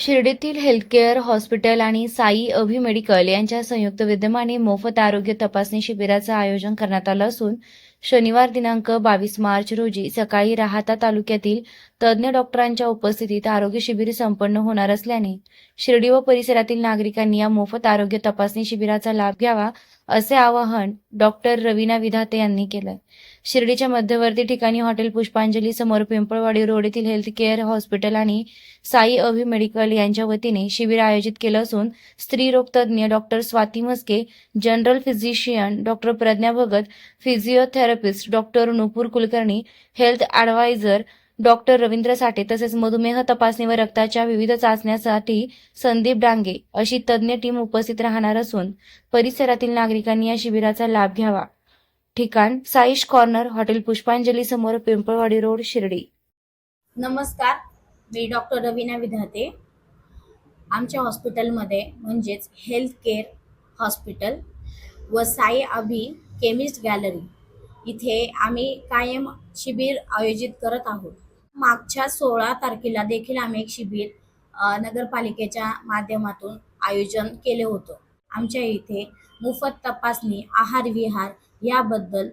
शिर्डीतील healthcare hospital आणि साई अभि medical यांच्या संयुक्त विद्यमाने मोफत आरोग्य तपासणी शिबिराचं आयोजन करण्यात आलं असून शनिवार दिनांक बावीस मार्च रोजी सकाळी राहाता तालुक्यातील तज्ज्ञ डॉक्टरांच्या उपस्थितीत आरोग्य शिबिर संपन्न होणार असल्याने शिर्डी व परिसरातील नागरिकांनी या मोफत आरोग्य तपासणी शिबिराचा लाभ घ्यावा असे आवाहन डॉक्टर रवीना विधाते यांनी केलं शिर्डीच्या मध्यवर्ती ठिकाणी हॉटेल पुष्पांजली समोर पिंपळवाडी रोड येथील हेल्थ केअर हॉस्पिटल आणि साई अभि मेडिकल यांच्या वतीने शिबिर आयोजित केलं असून स्त्रीरोग तज्ज्ञ doctor Swati Maske general physician doctor Pradnya Bhagat physiotherapist doctor Nupur Kulkarni health advisor doctor Ravindra Sathe तसेच मधुमेह तपासणी व रक्ताच्या विविध चाचण्यासाठी संदीप डांगे अशी तज्ज्ञ टीम उपस्थित राहणार असून परिसरातील नागरिकांनी या शिबिराचा लाभ घ्यावा. ठिकाण साईश कॉर्नर हॉटेल पुष्पांजली समोर पिंपळवाडी रोड शिर्डी. नमस्कार मी डॉक्टर रवीना विधाते. आमच्या हॉस्पिटलमध्ये म्हणजेच हेल्थ केअर हॉस्पिटल व साई अभि केमिस्ट गॅलरी इथे आम्ही कायम शिबिर आयोजित करत आहोत. मागच्या सोळा तारखेला देखील आम्ही एक शिबिर नगरपालिकेच्या माध्यमातून आयोजन केले होतं. आमच्या इथे मोफत तपासणी आहार विहार याबद्दल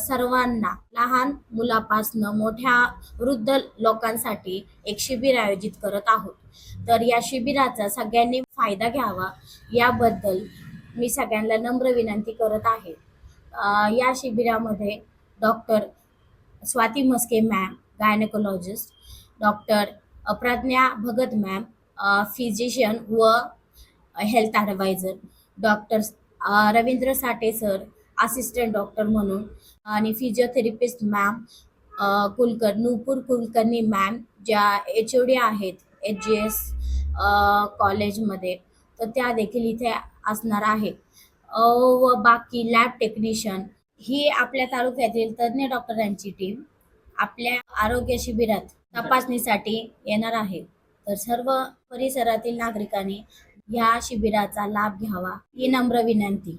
सर्वांना लहान मुलापासनं मोठ्या वृद्ध लोकांसाठी एक शिबिर आयोजित करत आहोत. तर या शिबिराचा सगळ्यांनी फायदा घ्यावा याबद्दल मी सगळ्यांना नम्र विनंती करत आहे. या शिबिरामध्ये doctor Swati Maske ma'am gynaecologist doctor Pradnya Bhagat ma'am physician व health advisor doctor Ravindra Sathe sir assistant doctor म्हणून आणि फिजिओथेरपिस्ट मॅम कुलकर नूपूर कुलकर्णी मॅम ज्या एच ओ डी आहेत एच जी एस कॉलेजमध्ये तर त्या देखील इथे असणार आहेत. व बाकी लॅब टेक्निशियन ही आपल्या तालुक्यातील तज्ज्ञ डॉक्टरांची टीम आपल्या आरोग्य शिबिरात तपासणीसाठी येणार आहे. तर सर्व परिसरातील नागरिकांनी या शिबिराचा लाभ घ्यावा ही नम्र विनंती.